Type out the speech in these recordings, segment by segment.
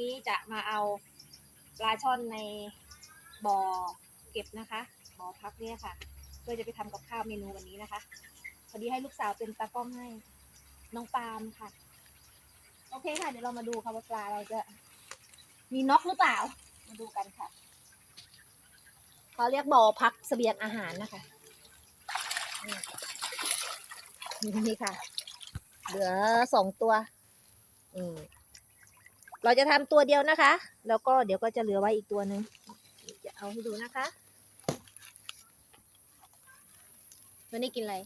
นี้จะมาเอาปลาช่อนในบ่อเก็บนะคะบ่อพักเนี่ยค่ะเพื่อจะไปทำกับข้าวเมนูวันนี้นะคะพอดีให้ลูกสาวเป็นตากล้องให้น้องปาล์มค่ะ โอเคค่ะ เดี๋ยวเรามาดูค่ะว่าปลาเราจะมีน็อกหรือเปล่า มาดูกันค่ะเขาเรียกบ่อพักเสบียงอาหารนะคะนี่ค่ะ เหลือสองตัว อืม เราจะทำตัวเดียวนะคะ แล้วก็เดี๋ยวก็จะเหลือไว้อีกตัวหนึ่งจะเอาให้ดูนะคะวันนี้กินอะไร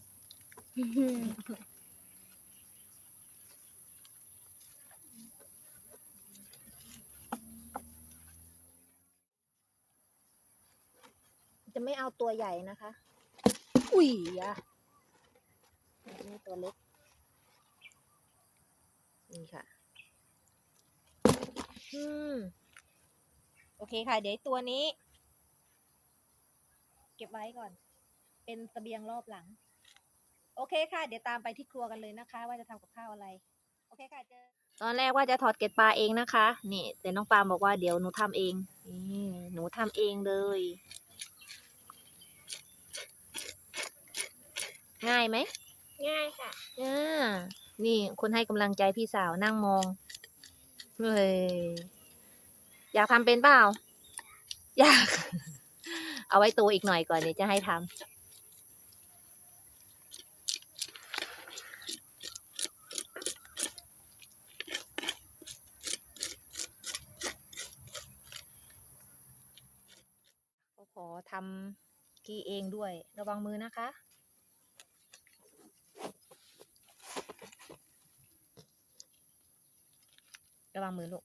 จะไม่เอาตัวใหญ่นะคะ อุ้ยอะนี่ตัวเล็ก นี่ค่ะ อืม โอเคค่ะ เดี๋ยวตัวนี้ เก็บไว้ก่อน เป็นเสบียงรอบหลัง โอเคค่ะ เดี๋ยวตามไปที่ครัวกันเลยนะคะ ว่าจะทำกับข้าวอะไร โอเคค่ะเจอ ตอนแรกว่าจะถอดเกล็ดปลาเองนะคะ นี่ แต่น้องปาล์มบอกว่าเดี๋ยวหนูทำเองนี่หนูทำเองเลย ง่ายไหมง่ายค่ะ อ่านี่คนให้กำลังใจพี่สาวนั่งมอง เฮ้ยอยากทำเป็นเปล่า อยาก เอาไว้ตัวอีกหน่อยก่อนเดี๋ยวจะให้ทำก็ขอทำกีเองด้วย ระวังมือนะคะ ระวังมือลูก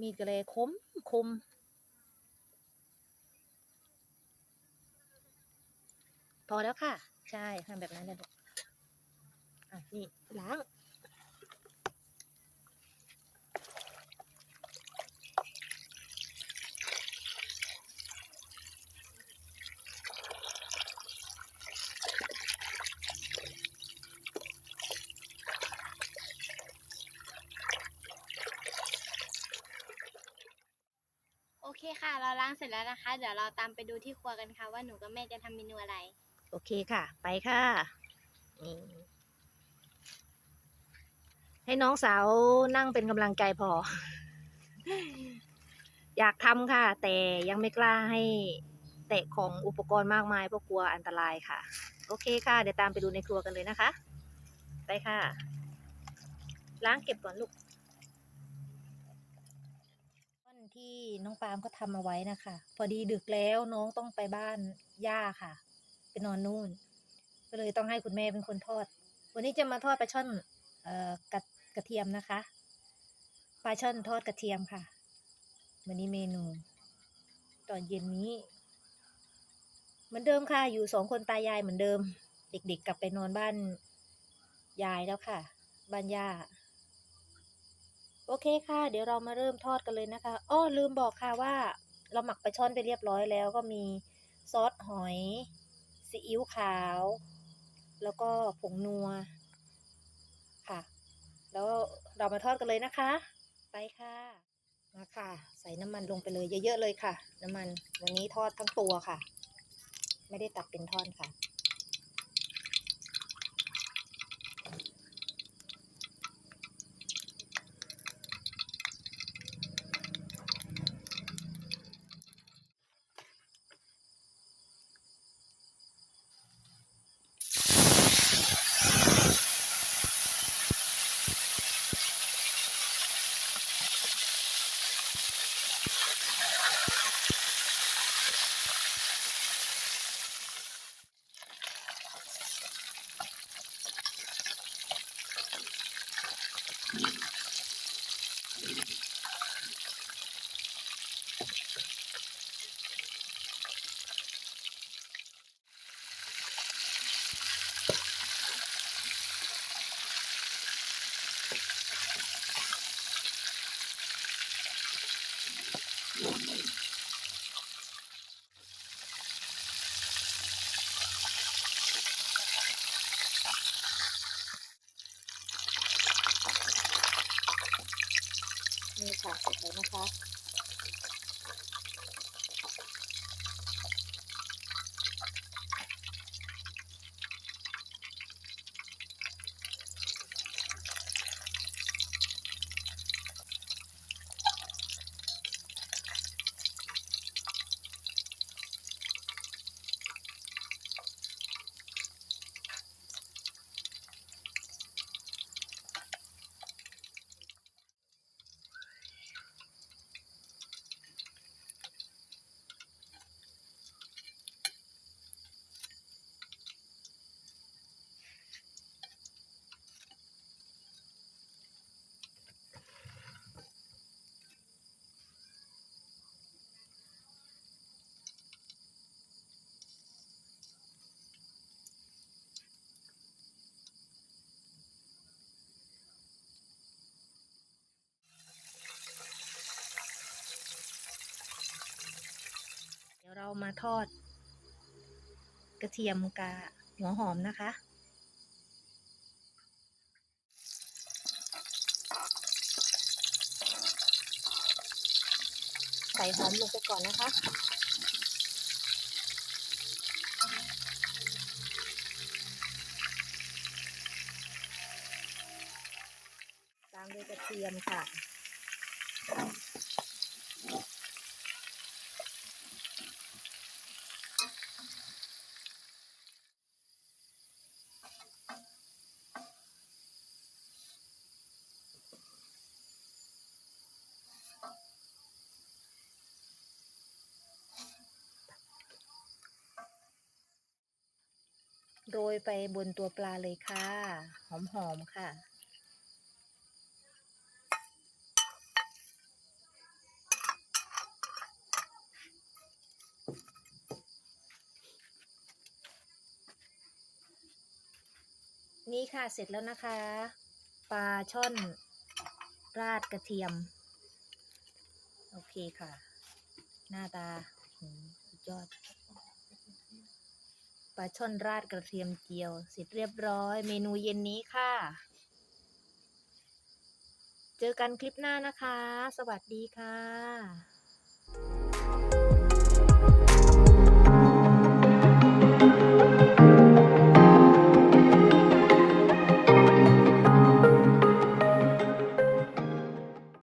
มีดกระเลยคมคมพอแล้วค่ะ ใช่ทำแบบนั้นเลยลูกอะนี่ล้าง เคค่ะ เราล้างเสร็จแล้วนะคะ เดี๋ยวเราตามไปดูที่ครัวกันค่ะ ว่าหนูกับแม่จะทำเมนูอะไร โอเคค่ะ ไปค่ะนี่ให้น้องสาวนั่งเป็นกำลังใจพอ อยากทำค่ะ แต่ยังไม่กล้าให้แตะของอุปกรณ์มากมายเพราะกลัวอันตรายค่ะ โอเคค่ะ เดี๋ยวตามไปดูในครัวกันเลยนะคะ ไปค่ะ ล้างเก็บก่อนลูกต้น ที่น้องปาล์มก็ทำเอาไว้นะคะ พอดีดึกแล้วน้องต้องไปบ้านย่าค่ะ ไปนอนนู่น ก็เลยต้องให้คุณแม่เป็นคนทอด วันนี้จะมาทอดปลาช่อนเอ่อกระกระเทียมนะคะ ปลาช่อนทอดกระเทียมค่ะ วันนี้เมนูตอนเย็นนี้ เหมือนเดิมค่ะ อยู่สองคนตายายเหมือนเดิม เด็กๆกลับไปนอนบ้านยายแล้วค่ะ บ้านย่า เคค่ะ เดี๋ยวเรามาเริ่มทอดกันเลยนะคะอ้อลืมบอกค่ะว่า เราหมักปลาช่อนไปเรียบร้อยแล้วก็มีซอสหอยซีอิ๊วขาว แล้วก็ผงนัวค่ะ แล้วเรามาทอดกันเลยนะคะ ไปค่ะมาค่ะ ใส่น้ำมันลงไปเลยเยอะๆเลยค่ะ น้ำมันวันนี้ทอดทั้งตัวค่ะ ไม่ได้ตัดเป็นท่อนค่ะ Thank you. นี่ค่ะเสร็จแล้วนะคะ เรามาทอด กระเทียมกับหัวหอมนะคะใส่หอมลงไปก่อนนะคะ ตามด้วยกระเทียมค่ะ โรยไปบนตัวปลาเลยค่ะ หอมๆค่ะนี่ค่ะเสร็จแล้วนะคะ ปลาช่อน ราดกระเทียม โอเคค่ะ หน้าตาหืมสุดยอด ลาช่อนราดกระเทียมเจียว เสร็จเรียบร้อย เมนูเย็นนี้ค่ะ เจอกันคลิปหน้านะคะ สวัสดีค่ะ